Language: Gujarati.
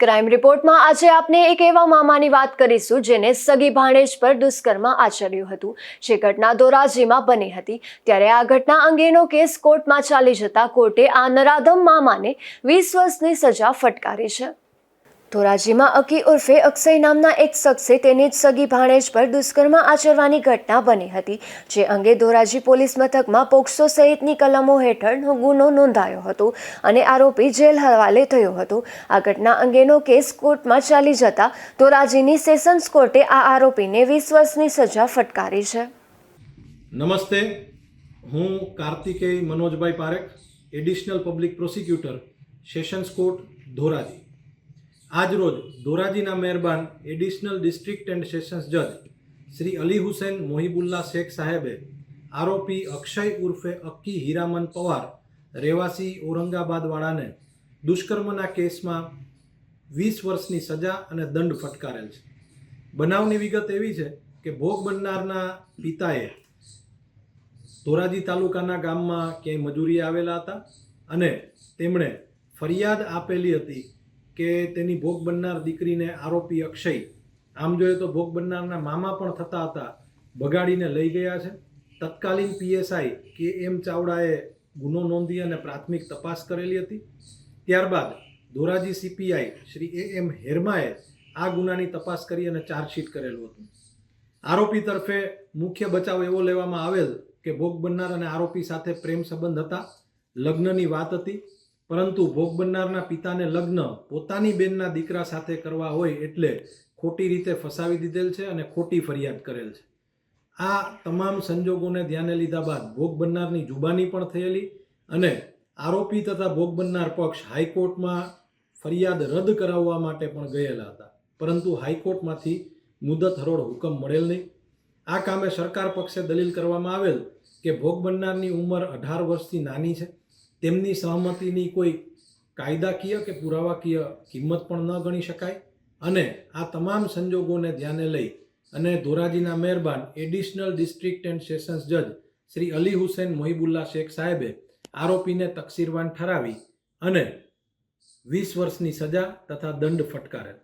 ક્રાઇમ રિપોર્ટમાં આજે આપને એક એવા મામાની વાત કરીશું જેને સગી ભાણેજ પર દુષ્કર્મ આચર્યું હતું. જે ઘટના ધોરાજીમાં બની હતી. ત્યારે આ ઘટના અંગેનો કેસ કોર્ટમાં ચાલી જતા કોર્ટે આ નરાધમ મામાને વીસ વર્ષની સજા ફટકારી છે. ધોરાજીમાં અકી ઉર્ફે અક્ષય નામના એક શખ્સે તેની જ સગી ભાણેજ પર દુષ્કર્મ આચરવાની ઘટના બની હતી, જે અંગે ધોરાજી પોલીસ મથકમાં પોક્સો સહિતની કલમો હેઠળ ગુનો નોંધાયો હતો અને આરોપી જેલ હવાલે થયો હતો. આ ઘટના અંગેનો કેસ કોર્ટમાં ચાલી જતા ધોરાજીની સેશન્સ કોર્ટે આ આરોપીને વીસ વર્ષની સજા ફટકારી છે. નમસ્તે, હું Kartikeya Manojbhai Parekh, additional public prosecutor, sessions court, Dhoraji. આજરોજ ધોરાજીના મહેરબાન એડિશનલ ડિસ્ટ્રિક્ટ એન્ડ સેશન્સ જજ શ્રી અલી હુસૈન મોહિબુલ્લા શેખ સાહેબે આરોપી અક્ષય ઉર્ફે અક્કી હીરામન પવાર રહેવાસી ઔરંગાબાદવાળાને દુષ્કર્મના કેસમાં વીસ વર્ષની સજા અને દંડ ફટકારેલ છે. બનાવની વિગત એવી છે કે ભોગ બનનારના પિતાએ ધોરાજી તાલુકાના ગામમાં ક્યાંય મજૂરી આવેલા હતા અને તેમણે ફરિયાદ આપેલી હતી કે તેની ભોગ બનનાર દીકરીને આરોપી અક્ષય. આમ જોઈએ તો ભોગ બનનારના મામા પણ થતા હતા, બગાડીને લઈ ગયા છે. તત્કાલીન પીએસઆઈ કે એમ ચાવડાએ ગુનો નોંધી અને પ્રાથમિક તપાસ કરેલી હતી. ત્યારબાદ Dhoraji CPI Shri A M હેરમાએ આ ગુનાની તપાસ કરી અને ચાર્જશીટ કરેલું હતું. આરોપી તરફે મુખ્ય બચાવ એવો લેવામાં આવેલ કે ભોગ બનનાર અને આરોપી સાથે પ્રેમ સંબંધ હતા. લગ્નની વાત હતી. પરંતુ ભોગ બનનારના પિતાને લગ્ન પોતાની બેનના દીકરા સાથે કરવા હોય એટલે ખોટી રીતે ફસાવી દીધેલ છે અને ખોટી ફરિયાદ કરેલ છે. આ તમામ સંજોગોને ધ્યાને લીધા બાદ ભોગ બનનારની જુબાની પણ થયેલી અને આરોપી તથા ભોગ બનનાર પક્ષ હાઈકોર્ટમાં ફરિયાદ રદ કરાવવા માટે પણ ગયેલા હતા. પરંતુ હાઈકોર્ટમાંથી મુદત હરોળ હુકમ મળેલ નહીં. આ કામે સરકાર પક્ષે દલીલ કરવામાં આવેલ કે ભોગ બનનારની ઉંમર અઢાર વર્ષથી નાની છે. તેમની સહમતિની કોઈ કાયદાકીય કે પુરાવાકીય કિંમત પણ ન ગણી શકાય. અને આ તમામ સંજોગોને ધ્યાને લઈ અને ધોરાજીના મહેરબાન એડિશનલ ડિસ્ટ્રિક્ટ એન્ડ સેશન્સ જજ શ્રી અલી હુસૈન મોહિબુલ્લા શેખ સાહેબે આરોપીને તકસીરવાન ઠરાવી અને વીસ વર્ષની સજા તથા દંડ ફટકારેલ